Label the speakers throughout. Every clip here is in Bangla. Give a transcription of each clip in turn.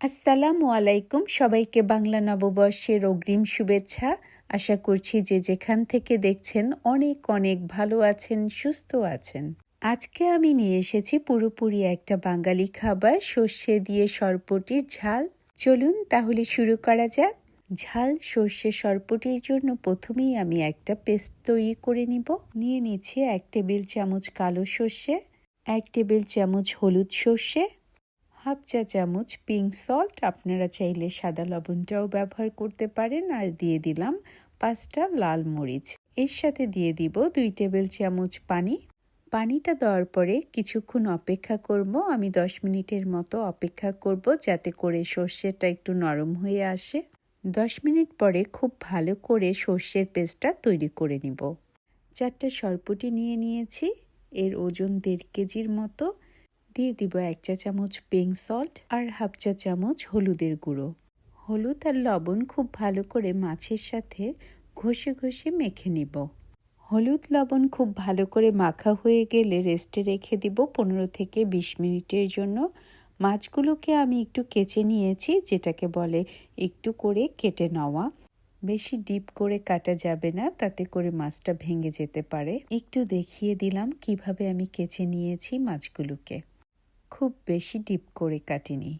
Speaker 1: আসসালামু আলাইকুম। সবাইকে বাংলা নববর্ষের অগ্রিম শুভেচ্ছা। আশা করছি যে যেখান থেকে দেখছেন অনেক অনেক ভালো আছেন, সুস্থ আছেন। আজকে আমি নিয়ে এসেছি পুরোপুরি একটা বাঙালি খাবার, সর্ষে দিয়ে সরপটির ঝাল। চলুন তাহলে শুরু করা যাক। ঝাল, সর্ষে, সরপটির জন্য প্রথমেই আমি একটা পেস্ট তৈরি করে নিব। নিয়ে নিচ্ছি এক টেবিল চামচ কালো সর্ষে, এক টেবিল চামচ হলুদ সর্ষে হাফ চা চামচ পিঙ্ক সল্ট আপনারা চাইলে সাদা লবণটাও ব্যবহার করতে পারেন। আর দিয়ে দিলাম পাঁচটা লাল মরিচ। এর সাথে দিয়ে দিব দুই টেবিল চামচ পানি। পানিটা দেওয়ার পরে কিছুক্ষণ অপেক্ষা করব। আমি দশ মিনিটের মতো অপেক্ষা করব যাতে করে সর্ষেটা একটু নরম হয়ে আসে। দশ মিনিট পরে খুব ভালো করে সর্ষের পেস্টটা তৈরি করে নিব। চারটে সরপুটি নিয়ে নিয়েছি। এর ওজন দেড় কেজির মতো। দিয়ে দিব এক চা চামচ পিঙ্ক সল্ট আর হাফ চা চামচ হলুদের গুঁড়ো। হলুদ আর লবণ খুব ভালো করে মাছের সাথে ঘষে ঘষে মেখে নিব। হলুদ, লবণ খুব ভালো করে মাখা হয়ে গেলে রেস্টে রেখে দিব পনেরো থেকে বিশ মিনিটের জন্য। মাছগুলোকে আমি একটু কেচে নিয়েছি, যেটাকে বলে একটু করে কেটে নেওয়া। বেশি ডিপ করে কাটা যাবে না, তাতে করে মাছটা ভেঙে যেতে পারে। একটু দেখিয়ে দিলাম কীভাবে আমি কেচে নিয়েছি মাছগুলোকে। খুব বেশি ডিপ করে কাটিনি।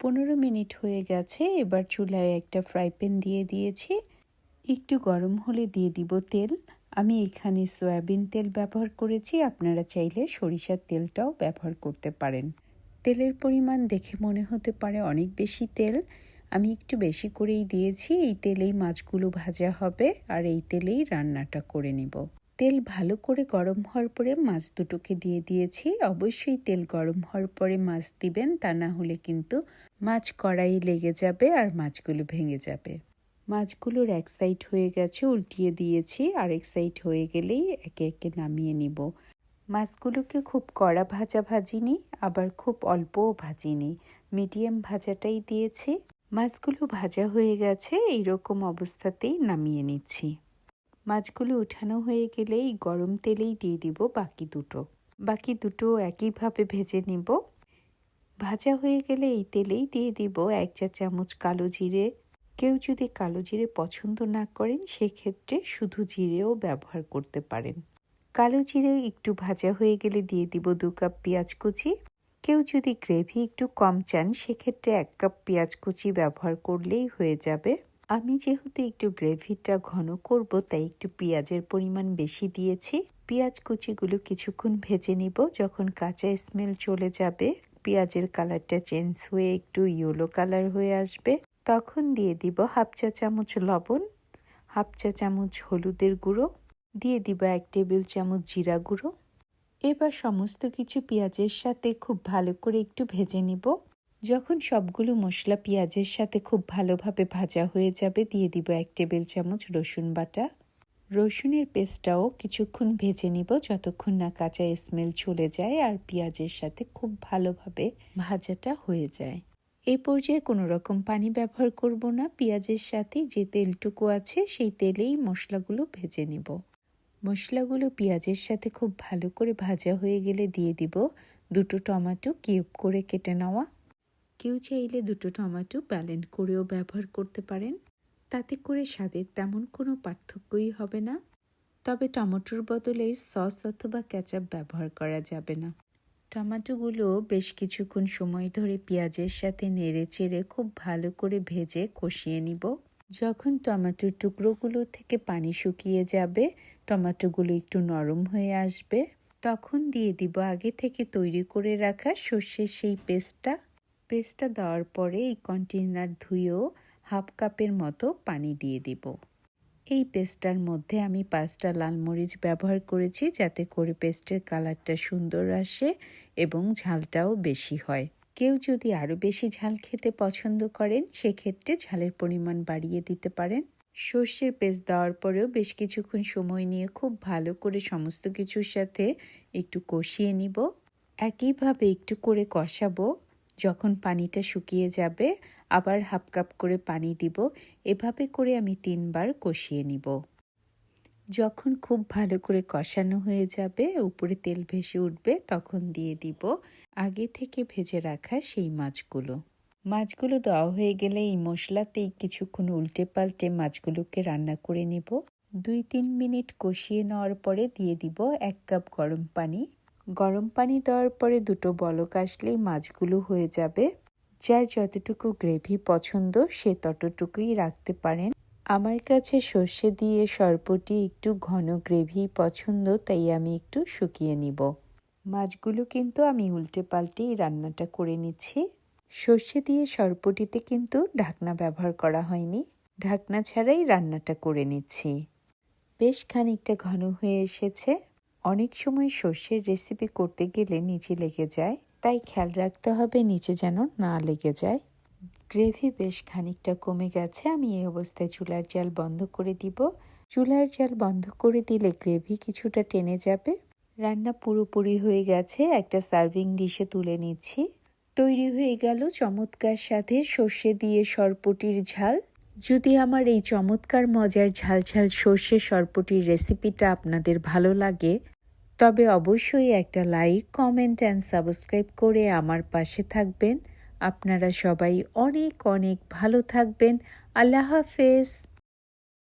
Speaker 1: পনেরো মিনিট হয়ে গেছে, এবার চুলায় একটা ফ্রাই প্যান দিয়ে দিয়েছি। একটু গরম হলে দিয়ে দিব তেল। আমি এখানে সয়াবিন তেল ব্যবহার করেছি, আপনারা চাইলে সরিষার তেলটাও ব্যবহার করতে পারেন। তেলের পরিমাণ দেখে মনে হতে পারে অনেক বেশি তেল। আমি একটু বেশি করেই দিয়েছি, এই তেলেই মাছগুলো ভাজা হবে, আর এই তেলেই রান্নাটা করে নিব। তেল ভালো করে গরম হওয়ার পরে মাছ দুটোকে দিয়ে দিয়েছি। অবশ্যই তেল গরম হওয়ার পরে মাছ দিবেন, তা না হলে কিন্তু মাছ কড়াই লেগে যাবে আর মাছগুলো ভেঙে যাবে। মাছগুলোর এক সাইড হয়ে গেছে, উল্টিয়ে দিয়েছি। আর এক সাইড হয়ে গেলেই একে একে নামিয়ে নিব। মাছগুলোকে খুব কড়া ভাজা ভাজিনি, আবার খুব অল্পও ভাজিনি। মিডিয়াম ভাজাটাই দিয়েছি। মাছগুলো ভাজা হয়ে গেছে, এইরকম অবস্থাতেই নামিয়ে নিচ্ছি। মাছগুলো উঠানো হয়ে গেলে এই গরম তেলেই দিয়ে দিব বাকি দুটো। বাকি দুটো একইভাবে ভেজে নিব। ভাজা হয়ে গেলে এই তেলেই দিয়ে দিব এক চা চামচ কালো জিরে। কেউ যদি কালো জিরে পছন্দ না করেন, সেক্ষেত্রে শুধু জিরেও ব্যবহার করতে পারেন। কালো জিরে একটু ভাজা হয়ে গেলে দিয়ে দিব দু কাপ পেঁয়াজ কুচি। কেউ যদি গ্রেভি একটু কম চান, সেক্ষেত্রে এক কাপ পেঁয়াজ কুচি ব্যবহার করলেই হয়ে যাবে। আমি যেহেতু একটু গ্রেভিটা ঘন করব, তাই একটু পেঁয়াজের পরিমাণ বেশি দিয়েছি। পেঁয়াজ কুচিগুলো কিছুক্ষণ ভেজে নিব, যখন কাঁচা স্মেল চলে যাবে, পেঁয়াজের কালারটা চেঞ্জ হয়ে একটু ইয়েলো কালার হয়ে আসবে। তখন দিয়ে দিব হাফ চা চামচ লবণ, হাফ চা চামচ হলুদের গুঁড়ো, দিয়ে দিব এক টেবিল চামচ জিরা গুঁড়ো। এবার সমস্ত কিছু পেঁয়াজের সাথে খুব ভালো করে একটু ভেজে নিব। যখন সবগুলো মশলা পেঁয়াজের সাথে খুব ভালোভাবে ভাজা হয়ে যাবে, দিয়ে দিব এক টেবিল চামচ রসুন বাটা। রসুনের পেস্টটাও কিছুক্ষণ ভেজে নিব যতক্ষণ না কাঁচা স্মেল চলে যায় আর পেঁয়াজের সাথে খুব ভালোভাবে ভাজাটা হয়ে যায়। এই পর্যায়ে কোনো রকম পানি ব্যবহার করব না, পেঁয়াজের সাথে যে তেলটুকু আছে সেই তেলেই মশলাগুলো ভেজে নিব। মশলাগুলো পেঁয়াজের সাথে খুব ভালো করে ভাজা হয়ে গেলে দিয়ে দিব দুটো টমেটো কিউব করে কেটে নেওয়া। কেউ চাইলে দুটো টমেটো ব্যালেন্ড করেও ব্যবহার করতে পারেন। তাতে করে স্বাদের তেমন কোনো পার্থক্যই হবে না। তবে টমেটোর বদলে সস অথবা ক্যাচাপ ব্যবহার করা যাবে না। টমেটোগুলো বেশ কিছুক্ষণ সময় ধরে পেঁয়াজের সাথে নেড়ে চেড়ে খুব ভালো করে ভেজে কষিয়ে নিব। যখন টমেটোর টুকরোগুলো থেকে পানি শুকিয়ে যাবে, টমেটোগুলো একটু নরম হয়ে আসবে। তখন দিয়ে দিব আগে থেকে তৈরি করে রাখা সর্ষের সেই পেস্টটা। পেস্টটা দেওয়ার পরে এই কন্টেনার ধুয়েও হাফ কাপের মতো পানি দিয়ে দিব। এই পেস্টটার মধ্যে আমি পাঁচটা লাল মরিচ ব্যবহার করেছি যাতে করে পেস্টের কালারটা সুন্দর আসে এবং ঝালটাও বেশি হয়। কেউ যদি আরও বেশি ঝাল খেতে পছন্দ করেন, সেক্ষেত্রে ঝালের পরিমাণ বাড়িয়ে দিতে পারেন। সর্ষের পেস্ট দেওয়ার পরেও বেশ কিছুক্ষণ সময় নিয়ে খুব ভালো করে সমস্ত কিছুর সাথে একটু কষিয়ে নিব। একইভাবে একটু করে কষাবো। যখন পানিটা শুকিয়ে যাবে, আবার হাফ কাপ করে পানি দিব। এভাবে করে আমি তিনবার কষিয়ে নিব। যখন খুব ভালো করে কষানো হয়ে যাবে, উপরে তেল ভেসে উঠবে, তখন দিয়ে দিব। আগে থেকে ভেজে রাখা সেই মাছগুলো। মাছগুলো দেওয়া হয়ে গেলে এই মশলাতেই কিছুক্ষণ উল্টে পাল্টে মাছগুলোকে রান্না করে নিব। দুই তিন মিনিট কষিয়ে নেওয়ার পরে দিয়ে দিব এক কাপ গরম পানি। গরম পানি দেওয়ার পরে দুটো বলক আসলেই মাছগুলো হয়ে যাবে। যার যতটুকু গ্রেভি পছন্দ, সে ততটুকুই রাখতে পারেন। আমার কাছে সর্ষে দিয়ে সরপটি একটু ঘন গ্রেভি পছন্দ, তাই আমি একটু শুকিয়ে নিব। মাছগুলো কিন্তু আমি উল্টে পাল্টেই রান্নাটা করে নিচ্ছি। সর্ষে দিয়ে সরপটিতে কিন্তু ঢাকনা ব্যবহার করা হয়নি। ঢাকনা ছাড়াই রান্নাটা করে নিচ্ছি। বেশ খানিকটা ঘন হয়ে এসেছে। অনেক সময় সর্ষের রেসিপি করতে গেলে নিচে লেগে যায়, তাই খেয়াল রাখতে হবে নিচে যেন না লেগে যায়। গ্রেভি বেশ খানিকটা কমে গেছে, আমি এই অবস্থায় চুলার জাল বন্ধ করে দিব। চুলার জাল বন্ধ করে দিলে গ্রেভি কিছুটা টেনে যাবে। রান্না পুরোপুরি হয়ে গেছে, একটা সার্ভিং ডিশে তুলে নিচ্ছি। তৈরি হয়ে গেল চমৎকার সাথে সর্ষে দিয়ে সরপটির ঝাল। যদি আমার এই চমৎকার মজার ঝালঝাল ঝাল সর্ষে সরপটির রেসিপিটা আপনাদের ভালো লাগে, তবে অবশ্যই একটা লাইক, কমেন্ট অ্যান্ড সাবস্ক্রাইব করে আমার পাশে থাকবেন। আপনারা সবাই অনেক অনেক ভালো থাকবেন। আল্লাহ হাফেজ।